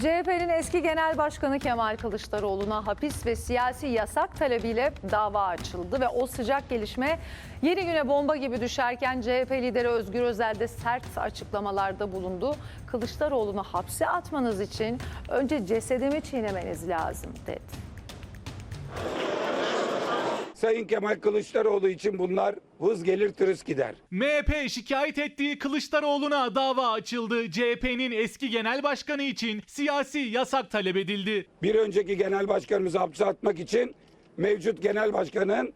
CHP'nin eski genel başkanı Kemal Kılıçdaroğlu'na hapis ve siyasi yasak talebiyle dava açıldı ve o sıcak gelişme yeni güne bomba gibi düşerken CHP lideri Özgür Özel de sert açıklamalarda bulundu. Kılıçdaroğlu'nu hapse atmanız için önce cesedimi çiğnemeniz lazım dedi. Sayın Kemal Kılıçdaroğlu için bunlar hız gelir tırıs gider. MHP şikayet ettiği Kılıçdaroğlu'na dava açıldı. CHP'nin eski genel başkanı için siyasi yasak talep edildi. Bir önceki genel başkanımızı hapse atmak için mevcut genel başkanın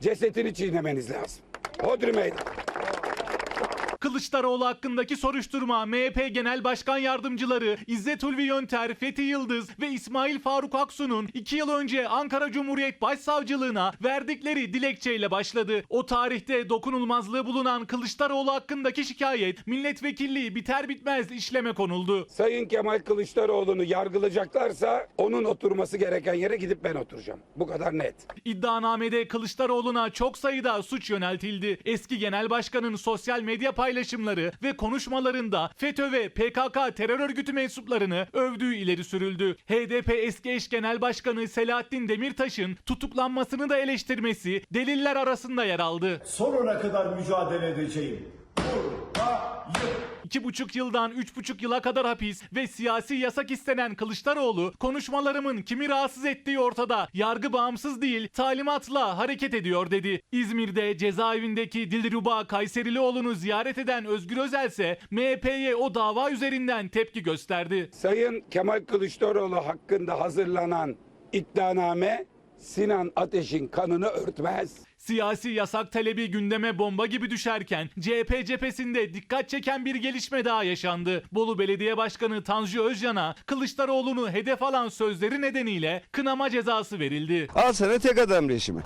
cesetini çiğnemeniz lazım. Hodri meydan. Kılıçdaroğlu hakkındaki soruşturma MHP Genel Başkan Yardımcıları İzzet Ulvi Yönter, Fethi Yıldız ve İsmail Faruk Aksu'nun 2 yıl önce Ankara Cumhuriyet Başsavcılığına verdikleri dilekçeyle başladı. O tarihte dokunulmazlığı bulunan Kılıçdaroğlu hakkındaki şikayet milletvekilliği biter bitmez işleme konuldu. Sayın Kemal Kılıçdaroğlu'nu yargılayacaklarsa onun oturması gereken yere gidip ben oturacağım. Bu kadar net. İddianamede Kılıçdaroğlu'na çok sayıda suç yöneltildi. Eski genel başkanın sosyal medya paylaşımları ve konuşmalarında FETÖ ve PKK terör örgütü mensuplarını övdüğü ileri sürüldü. HDP eski eş genel başkanı Selahattin Demirtaş'ın tutuklanmasını da eleştirmesi deliller arasında yer aldı. Sonuna kadar mücadele edeceğim. Buyurun. 2,5 yıldan 3,5 yıla kadar hapis ve siyasi yasak istenen Kılıçdaroğlu konuşmalarımın kimi rahatsız ettiği ortada. Yargı bağımsız değil talimatla hareket ediyor dedi. İzmir'de cezaevindeki Dilruba Kayserilioğlu'nu ziyaret eden Özgür Özel ise MHP'ye o dava üzerinden tepki gösterdi. Sayın Kemal Kılıçdaroğlu hakkında hazırlanan iddianame Sinan Ateş'in kanını örtmez. Siyasi yasak talebi gündeme bomba gibi düşerken CHP cephesinde dikkat çeken bir gelişme daha yaşandı. Bolu Belediye Başkanı Tanju Özcan'a Kılıçdaroğlu'nu hedef alan sözleri nedeniyle kınama cezası verildi. Al sana tek adam rejimi.